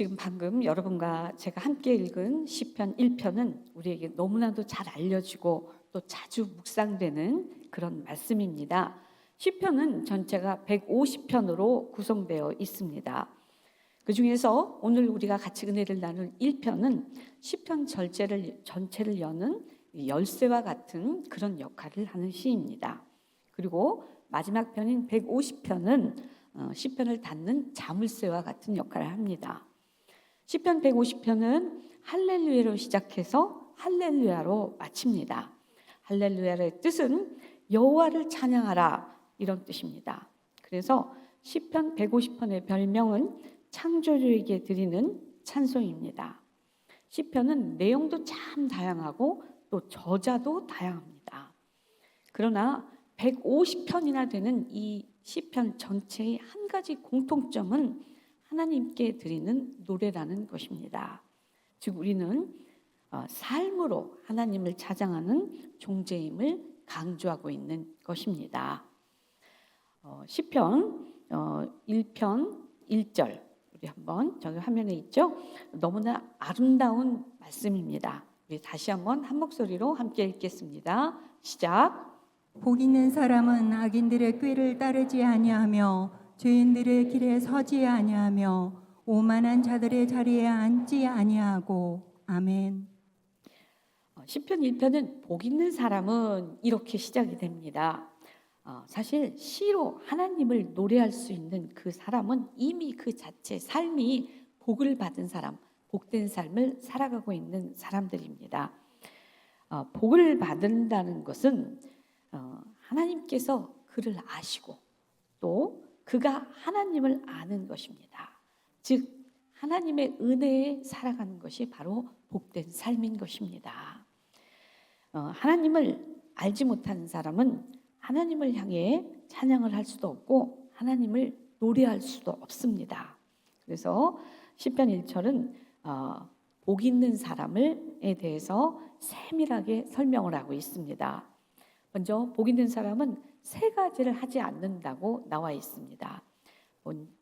지금 방금 여러분과 제가 함께 읽은 시편 1편은 우리에게 너무나도 잘 알려지고 또 자주 묵상되는 그런 말씀입니다. 시편은 전체가 150편으로 구성되어 있습니다. 그 중에서 오늘 우리가 같이 은혜를 나눌 1편은 시편 전체를 전체를 여는 열쇠와 같은 그런 역할을 하는 시입니다. 그리고 마지막 편인 150편은 어, 시편을 닫는 자물쇠와 같은 역할을 합니다. 시편 150편은 할렐루야로 시작해서 할렐루야로 마칩니다. 할렐루야의 뜻은 여호와를 찬양하라 이런 뜻입니다. 그래서 시편 150편의 별명은 창조주에게 드리는 찬송입니다. 시편은 내용도 참 다양하고 또 저자도 다양합니다. 그러나 150편이나 되는 이 시편 전체의 한 가지 공통점은 하나님께 드리는 노래라는 것입니다. 즉 우리는 어, 삶으로 하나님을 찬양하는 존재임을 강조하고 있는 것입니다. 어, 시편 어, 1편 1절 우리 한번 저기 화면에 있죠? 너무나 아름다운 말씀입니다. 우리 다시 한번 한 목소리로 함께 읽겠습니다. 시작. 복 있는 사람은 악인들의 꾀를 따르지 아니하며 죄인들의 길에 서지 아니하며 오만한 자들의 자리에 앉지 아니하고 아멘. 어, 시편 1편은 복 있는 사람은 이렇게 시작이 됩니다. 어, 사실 시로 하나님을 노래할 수 있는 그 사람은 이미 그 자체 삶이 복을 받은 사람, 복된 삶을 살아가고 있는 사람들입니다. 어, 복을 받는다는 것은 어, 하나님께서 그를 아시고 또 그가 하나님을 아는 것입니다. 즉 하나님의 은혜에 살아가는 것이 바로 복된 삶인 것입니다. 어, 하나님을 알지 못하는 사람은 하나님을 향해 찬양을 할 수도 없고 하나님을 노래할 수도 없습니다. 그래서 시편 1절은 어, 복 있는 사람을에 대해서 세밀하게 설명을 하고 있습니다. 먼저 복 있는 사람은 세 가지를 하지 않는다고 나와 있습니다.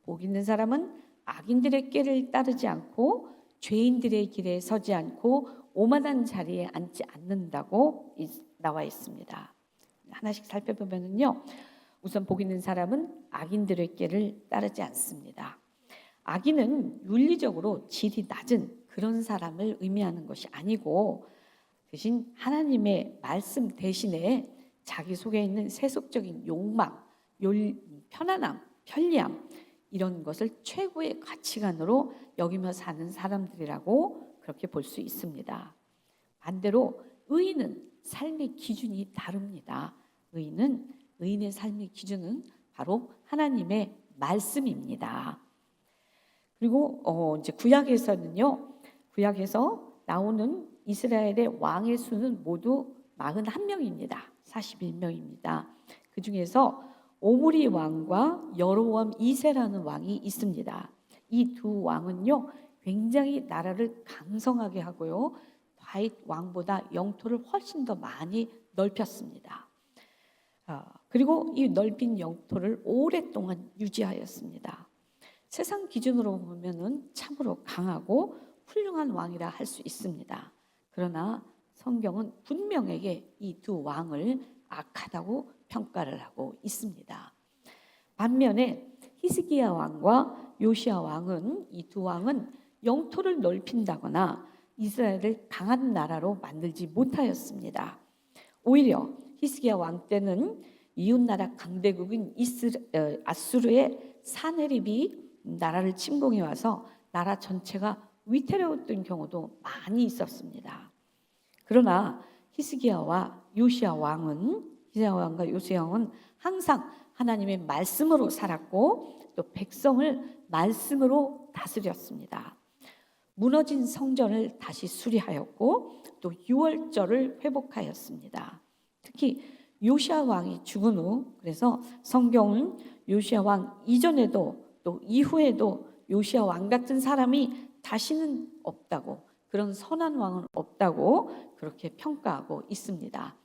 복 있는 사람은 악인들의 꾀를 따르지 않고 죄인들의 길에 서지 않고 오만한 자리에 앉지 않는다고 나와 있습니다. 하나씩 살펴보면요. 우선 복 있는 사람은 악인들의 꾀를 따르지 않습니다. 악인은 윤리적으로 질이 낮은 그런 사람을 의미하는 것이 아니고 대신 하나님의 말씀 대신에 자기 속에 있는 세속적인 욕망, 편안함, 편리함 이런 것을 최고의 가치관으로 여기며 사는 사람들이라고 그렇게 볼 수 있습니다. 반대로 의인은 삶의 기준이 다릅니다. 의인은 의인의 삶의 기준은 바로 하나님의 말씀입니다. 그리고 어 이제 구약에서는요. 구약에서 나오는 이스라엘의 왕의 수는 모두 41명입니다. 41명입니다. 그 중에서 오므리 왕과 여로암 2세라는 왕이 있습니다. 이 두 왕은요, 굉장히 나라를 강성하게 하고요, 다윗 왕보다 영토를 훨씬 더 많이 넓혔습니다. 아, 그리고 이 넓힌 영토를 오랫동안 유지하였습니다. 세상 기준으로 보면은 참으로 강하고 훌륭한 왕이라 할 수 있습니다. 그러나 성경은 분명하게 이 두 왕을 악하다고 평가를 하고 있습니다. 반면에 히스기야 왕과 요시아 왕은 이 두 왕은 영토를 넓힌다거나 이스라엘을 강한 나라로 만들지 못하였습니다. 오히려 히스기야 왕 때는 이웃 나라 강대국인 어, 아수르의 사네립이 나라를 침공해 와서 나라 전체가 위태로웠던 경우도 많이 있었습니다. 그러나 히스기야와 요시야 왕은 히스기야 왕과 요시야 왕은 항상 하나님의 말씀으로 살았고 또 백성을 말씀으로 다스렸습니다. 무너진 성전을 다시 수리하였고 또 유월절을 회복하였습니다. 특히 요시아 왕이 죽은 후 그래서 성경은 요시아 왕 이전에도 또 이후에도 요시아 왕 같은 사람이 다시는 없다고 그런 선한 왕은 없다고 그렇게 평가하고 있습니다.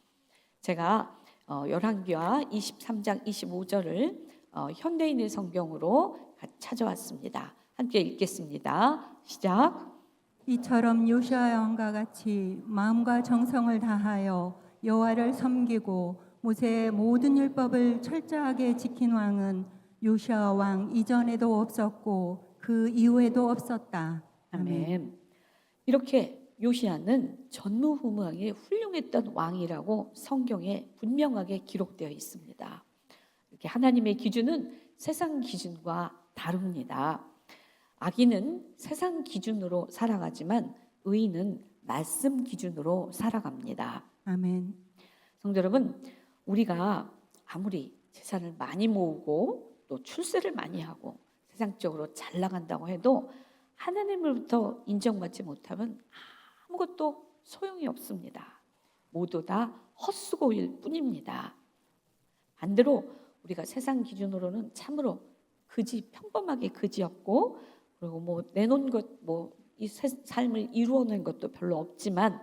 제가 어, 열왕기와 23장 25절을 어, 현대인의 성경으로 찾아왔습니다. 함께 읽겠습니다. 시작. 이처럼 요시아 왕과 같이 마음과 정성을 다하여 여호와를 섬기고 모세의 모든 율법을 철저하게 지킨 왕은 요시아 왕 이전에도 없었고 그 이후에도 없었다. 아멘. 이렇게 요시아는 전무후무하게 훌륭했던 왕이라고 성경에 분명하게 기록되어 있습니다. 이렇게 하나님의 기준은 세상 기준과 다릅니다. 악인은 세상 기준으로 살아가지만 의인은 말씀 기준으로 살아갑니다. 아멘. 성도 여러분, 우리가 아무리 재산을 많이 모으고 또 출세를 많이 하고 세상적으로 잘 나간다고 해도 하나님으로부터 인정받지 못하면 아무것도 소용이 없습니다. 모두 다 헛수고일 뿐입니다. 반대로 우리가 세상 기준으로는 참으로 그지 평범하게 그지였고 그리고 뭐 내놓은 것뭐이 삶을 이루어낸 것도 별로 없지만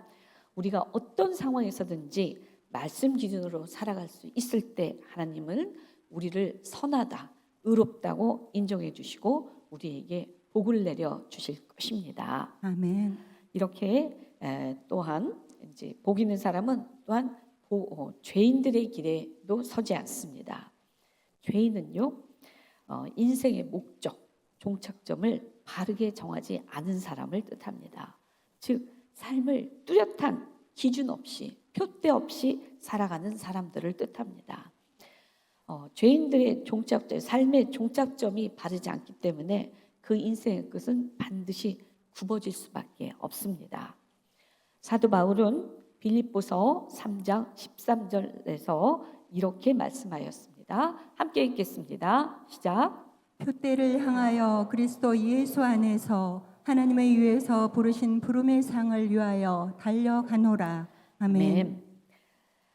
우리가 어떤 상황에서든지 말씀 기준으로 살아갈 수 있을 때 하나님은 우리를 선하다, 의롭다고 인정해 주시고 우리에게 복을 내려 주실 것입니다. 아멘. 이렇게 에, 또한 이제 복 있는 사람은 또한 보- 어, 죄인들의 길에도 서지 않습니다. 죄인은요 어, 인생의 목적, 종착점을 바르게 정하지 않은 사람을 뜻합니다. 즉 삶을 뚜렷한 기준 없이 표대 없이 살아가는 사람들을 뜻합니다. 어, 죄인들의 종착점, 삶의 종착점이 바르지 않기 때문에 그 인생의 끝은 반드시 굽어질 수밖에 없습니다. 사도 바울은 빌립보서 3장 13절에서 이렇게 말씀하였습니다. 함께 읽겠습니다. 시작. 표대를 향하여 그리스도 예수 안에서 하나님의 위에서 부르신 부름의 상을 위하여 달려가노라. 아멘. 아멘.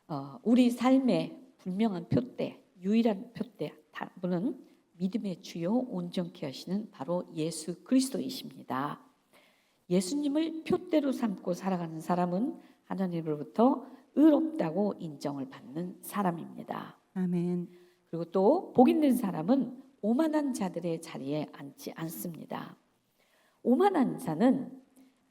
어, 우리 삶의 분명한 표대, 유일한 표대 분은 믿음의 주요 온전케 하시는 바로 예수 그리스도이십니다. 예수님을 표대로 삼고 살아가는 사람은 하나님으로부터 의롭다고 인정을 받는 사람입니다. 아멘. 그리고 또 복 있는 사람은 오만한 자들의 자리에 앉지 않습니다. 오만한 자는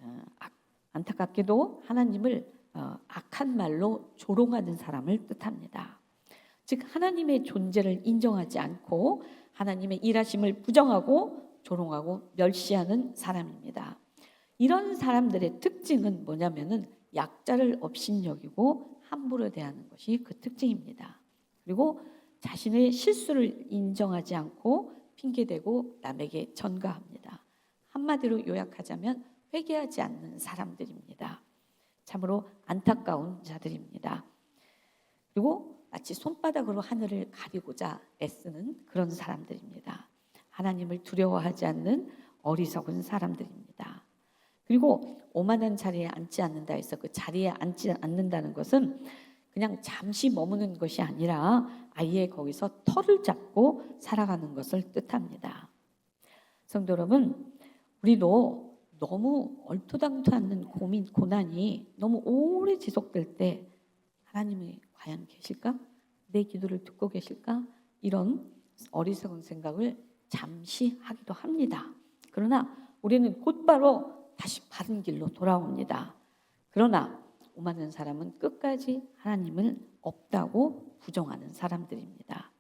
어, 악- 안타깝게도 하나님을 어, 악한 말로 조롱하는 사람을 뜻합니다. 즉 하나님의 존재를 인정하지 않고 하나님의 일하심을 부정하고 조롱하고 멸시하는 사람입니다. 이런 사람들의 특징은 뭐냐면은 약자를 업신여기고 함부로 대하는 것이 그 특징입니다. 그리고 자신의 실수를 인정하지 않고 핑계대고 남에게 전가합니다. 한마디로 요약하자면 회개하지 않는 사람들입니다. 참으로 안타까운 자들입니다. 그리고 마치 손바닥으로 하늘을 가리고자 애쓰는 그런 사람들입니다. 하나님을 두려워하지 않는 어리석은 사람들입니다. 그리고 오만한 자리에 앉지 않는다 해서 그 자리에 앉지 않는다는 것은 그냥 잠시 머무는 것이 아니라 아예 거기서 털을 잡고 살아가는 것을 뜻합니다. 성도 여러분, 우리도 너무 얼토당토 않는 고민, 고난이 너무 오래 지속될 때 하나님이 과연 계실까? 내 기도를 듣고 계실까? 이런 어리석은 생각을 잠시 하기도 합니다. 그러나 우리는 곧바로 다시 바른 길로 돌아옵니다. 그러나 오만한 사람은 끝까지 하나님을 없다고 부정하는 사람들입니다.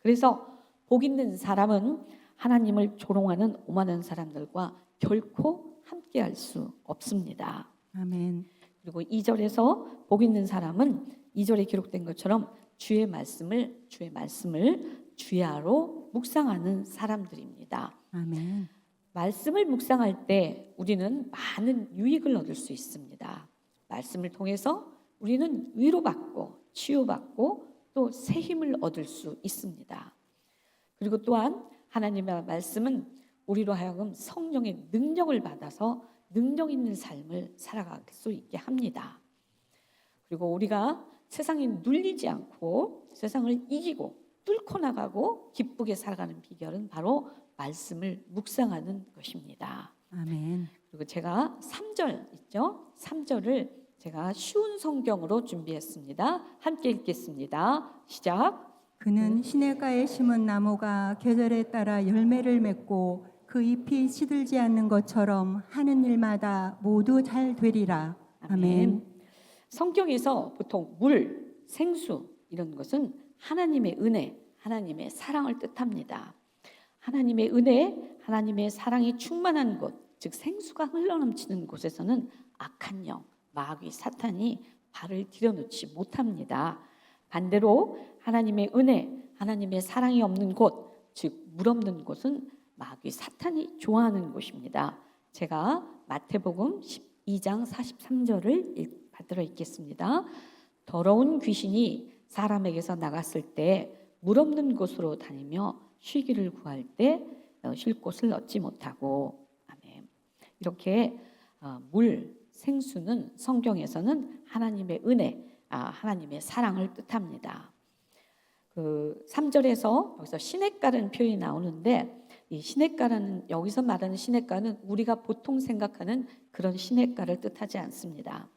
그래서 복 있는 사람은 하나님을 조롱하는 오만한 사람들과 결코 함께할 수 없습니다. 아멘. 그리고 2절에서 복 있는 사람은 2절에 기록된 것처럼 주의 말씀을 주의 말씀을 주야로 묵상하는 사람들입니다. 아멘. 말씀을 묵상할 때 우리는 많은 유익을 얻을 수 있습니다. 말씀을 통해서 우리는 위로받고 치유받고 또 새 힘을 얻을 수 있습니다. 그리고 또한 하나님의 말씀은 우리로 하여금 성령의 능력을 받아서 능력 있는 삶을 살아갈 수 있게 합니다. 그리고 우리가 세상에 눌리지 않고 세상을 이기고 뚫고 나가고 기쁘게 살아가는 비결은 바로 말씀을 묵상하는 것입니다. 아멘. 그리고 제가 3절 있죠? 3절을 제가 쉬운 성경으로 준비했습니다. 함께 읽겠습니다. 시작. 그는 시냇가에 심은 나무가 계절에 따라 열매를 맺고 그 잎이 시들지 않는 것처럼 하는 일마다 모두 잘 되리라. 아멘. 성경에서 보통 물, 생수 이런 것은 하나님의 은혜, 하나님의 사랑을 뜻합니다. 하나님의 은혜, 하나님의 사랑이 충만한 곳, 즉 생수가 흘러넘치는 곳에서는 악한 영, 마귀, 사탄이 발을 들여놓지 못합니다. 반대로 하나님의 은혜, 하나님의 사랑이 없는 곳, 즉 물 없는 곳은 마귀, 사탄이 좋아하는 곳입니다. 제가 마태복음 12장 43절을 받들어 읽겠습니다. 더러운 귀신이 사람에게서 나갔을 때 물 없는 곳으로 다니며 쉬기를 구할 때 어, 쉴 곳을 얻지 못하고 아멘. 이렇게 어, 물 생수는 성경에서는 하나님의 은혜, 아, 하나님의 사랑을 뜻합니다. 그 3절에서 여기서 시냇가라는 표현이 나오는데 이 시냇가라는 여기서 말하는 시냇가는 우리가 보통 생각하는 그런 시냇가를 뜻하지 않습니다.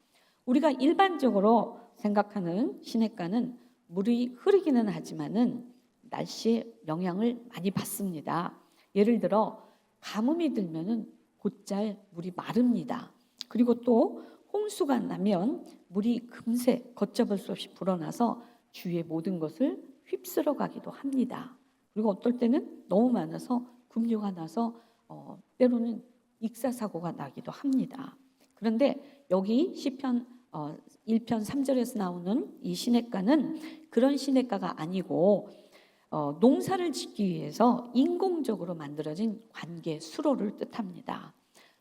우리가 일반적으로 생각하는 시냇가는 물이 흐르기는 하지만은 날씨에 영향을 많이 받습니다. 예를 들어 가뭄이 들면은 곧잘 물이 마릅니다. 그리고 또 홍수가 나면 물이 금세 걷잡을 수 없이 불어나서 주위의 모든 것을 휩쓸어 가기도 합니다. 그리고 어떨 때는 너무 많아서 급류가 나서 어, 때로는 익사 사고가 나기도 합니다. 그런데 여기 시편 어, 1편 3절에서 나오는 이 시냇가는 그런 시냇가가 아니고 어, 농사를 짓기 위해서 인공적으로 만들어진 관계 수로를 뜻합니다.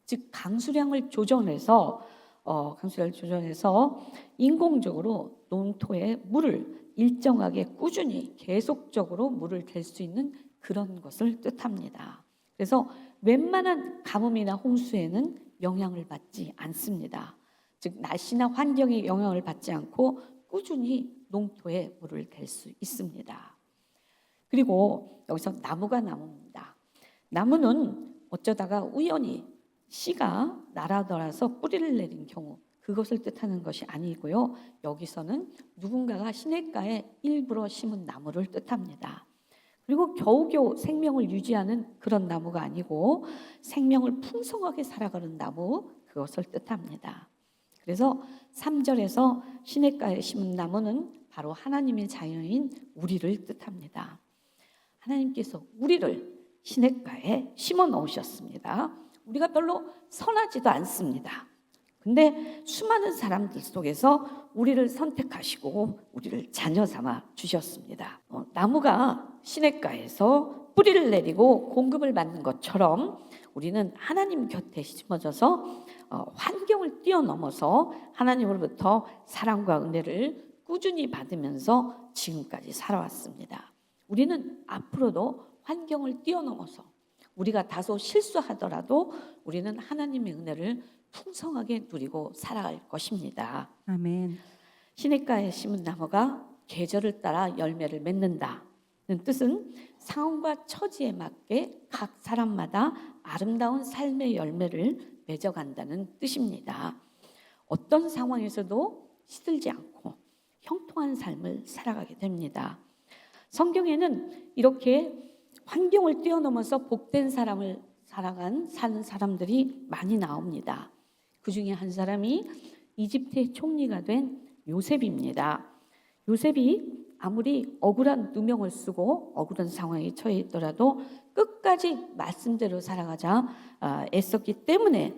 즉 강수량을 조정해서 어, 강수량을 조정해서 인공적으로 농토에 물을 일정하게 꾸준히 계속적으로 물을 댈 수 있는 그런 것을 뜻합니다. 그래서 웬만한 가뭄이나 홍수에는 영향을 받지 않습니다. 즉 날씨나 환경의 영향을 받지 않고 꾸준히 농토에 물을 댈 수 있습니다. 그리고 여기서 나무가 나옵니다. 나무는 어쩌다가 우연히 씨가 날아들어서 뿌리를 내린 경우 그것을 뜻하는 것이 아니고요. 여기서는 누군가가 시냇가에 일부러 심은 나무를 뜻합니다. 그리고 겨우겨우 생명을 유지하는 그런 나무가 아니고 생명을 풍성하게 살아가는 나무 그것을 뜻합니다. 그래서 3절에서 시냇가에 심은 나무는 바로 하나님의 자녀인 우리를 뜻합니다. 하나님께서 우리를 시냇가에 심어 놓으셨습니다. 우리가 별로 선하지도 않습니다. 근데 수많은 사람들 속에서 우리를 선택하시고 우리를 자녀 삼아 주셨습니다. 어, 나무가 시냇가에서 뿌리를 내리고 공급을 받는 것처럼 우리는 하나님 곁에 심어져서 어, 환경을 뛰어넘어서 하나님으로부터 사랑과 은혜를 꾸준히 받으면서 지금까지 살아왔습니다. 우리는 앞으로도 환경을 뛰어넘어서 우리가 다소 실수하더라도 우리는 하나님의 은혜를 풍성하게 누리고 살아갈 것입니다. 아멘. 시냇가에 심은 나무가 계절을 따라 열매를 맺는다는 뜻은 상황과 처지에 맞게 각 사람마다 아름다운 삶의 열매를 맺어간다는 뜻입니다. 어떤 상황에서도 시들지 않고 형통한 삶을 살아가게 됩니다. 성경에는 이렇게 환경을 뛰어넘어서 복된 사람을 살아간 사는 사람들이 많이 나옵니다. 그 중에 한 사람이 이집트의 총리가 된 요셉입니다. 요셉이 아무리 억울한 누명을 쓰고 억울한 상황에 처해 있더라도 끝까지 말씀대로 살아가자 아, 애썼기 때문에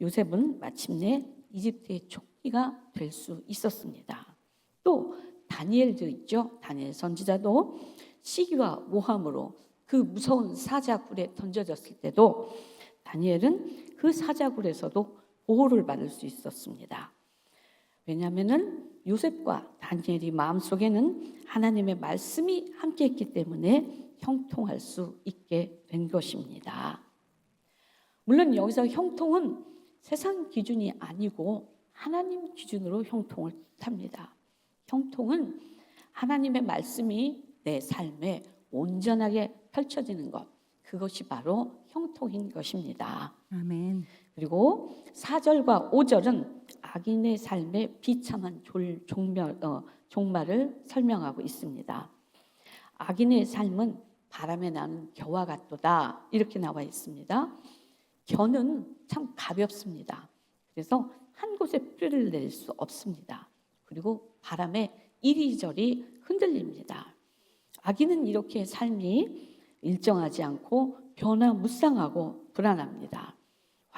요셉은 마침내 이집트의 총리가 될 수 있었습니다. 또 다니엘도 있죠. 다니엘 선지자도 시기와 모함으로 그 무서운 사자굴에 던져졌을 때도 다니엘은 그 사자굴에서도 보호를 받을 수 있었습니다. 왜냐하면은 요셉과 다니엘이 마음속에는 하나님의 말씀이 함께 했기 때문에 형통할 수 있게 된 것입니다. 물론 여기서 형통은 세상 기준이 아니고 하나님 기준으로 형통을 뜻합니다. 형통은 하나님의 말씀이 내 삶에 온전하게 펼쳐지는 것, 그것이 바로 형통인 것입니다. 아멘. 그리고 4절과 5절은 악인의 삶의 비참한 졸, 종멸, 어, 종말을 설명하고 있습니다. 악인의 삶은 바람에 나는 겨와 같도다 이렇게 나와 있습니다. 겨는 참 가볍습니다. 그래서 한 곳에 뿌리를 낼 수 없습니다. 그리고 바람에 이리저리 흔들립니다. 아기는 이렇게 삶이 일정하지 않고 변화무쌍하고 불안합니다.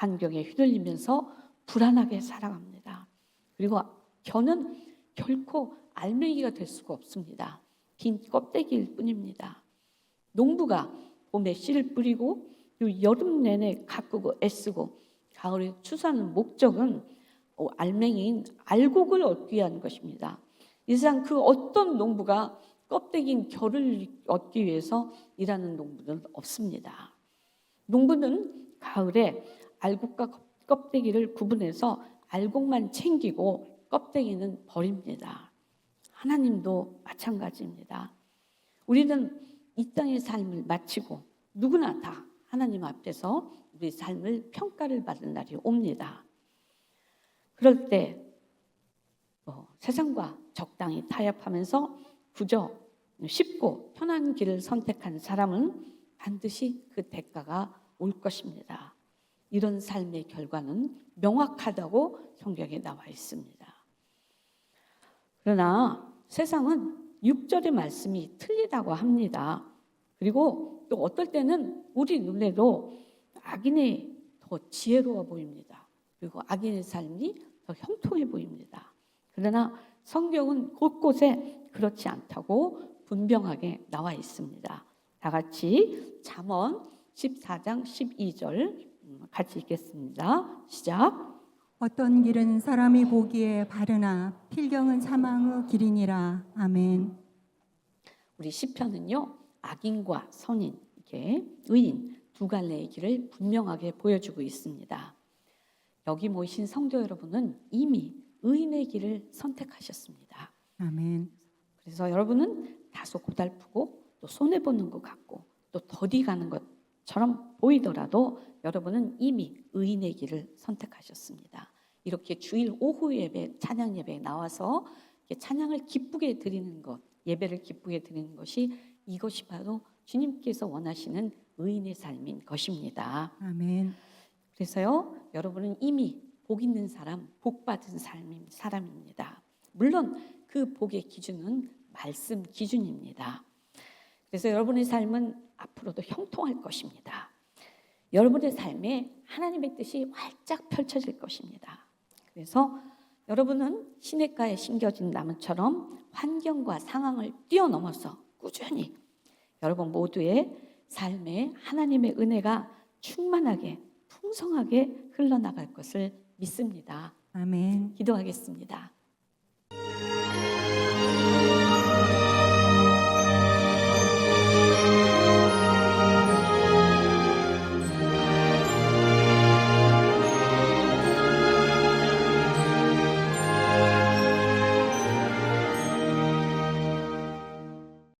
환경에 휘둘리면서 불안하게 살아갑니다. 그리고 겨는 결코 알맹이가 될 수가 없습니다. 긴 껍데기일 뿐입니다. 농부가 봄에 씨를 뿌리고 또 여름 내내 가꾸고 애쓰고 가을에 추수하는 목적은 어, 알맹이인 알곡을 얻기 위한 것입니다. 이 세상 그 어떤 농부가 껍데기인 결을 얻기 위해서 일하는 농부는 없습니다. 농부는 가을에 알곡과 껍데기를 구분해서 알곡만 챙기고 껍데기는 버립니다. 하나님도 마찬가지입니다. 우리는 이 땅의 삶을 마치고 누구나 다 하나님 앞에서 우리 삶을 평가를 받을 날이 옵니다. 그럴 때 어, 세상과 적당히 타협하면서 그저 쉽고 편한 길을 선택한 사람은 반드시 그 대가가 올 것입니다. 이런 삶의 결과는 명확하다고 성경에 나와 있습니다. 그러나 세상은 6절의 말씀이 틀리다고 합니다. 그리고 또 어떨 때는 우리 눈에도 악인이 더 지혜로워 보입니다. 그리고 악인의 삶이 더 형통해 보입니다. 그러나 성경은 곳곳에 그렇지 않다고 분명하게 나와 있습니다. 다 같이 잠언 14장 12절 음, 같이 읽겠습니다. 시작. 어떤 길은 사람이 보기에 바르나 필경은 사망의 길이니라. 아멘. 우리 시편은요 악인과 선인 이게 의인 두 갈래의 길을 분명하게 보여주고 있습니다. 여기 모이신 성도 여러분은 이미 의인의 길을 선택하셨습니다. 아멘. 그래서 여러분은 다소 고달프고 또 손해 보는 것 같고 또 더디 가는 것 처럼 보이더라도 여러분은 이미 의인의 길을 선택하셨습니다. 이렇게 주일 오후 예배 찬양 예배에 나와서 찬양을 기쁘게 드리는 것, 예배를 기쁘게 드리는 것이 이것이 바로 주님께서 원하시는 의인의 삶인 것입니다. 아멘. 그래서요, 여러분은 이미 복 있는 사람, 복 받은 삶인 사람입니다. 물론 그 복의 기준은 말씀 기준입니다. 그래서 여러분의 삶은 앞으로도 형통할 것입니다. 여러분의 삶에 하나님의 뜻이 활짝 펼쳐질 것입니다. 그래서 여러분은 시냇가에 심겨진 나무처럼 환경과 상황을 뛰어넘어서 꾸준히 여러분 모두의 삶에 하나님의 은혜가 충만하게 풍성하게 흘러나갈 것을 믿습니다. 아멘. 기도하겠습니다.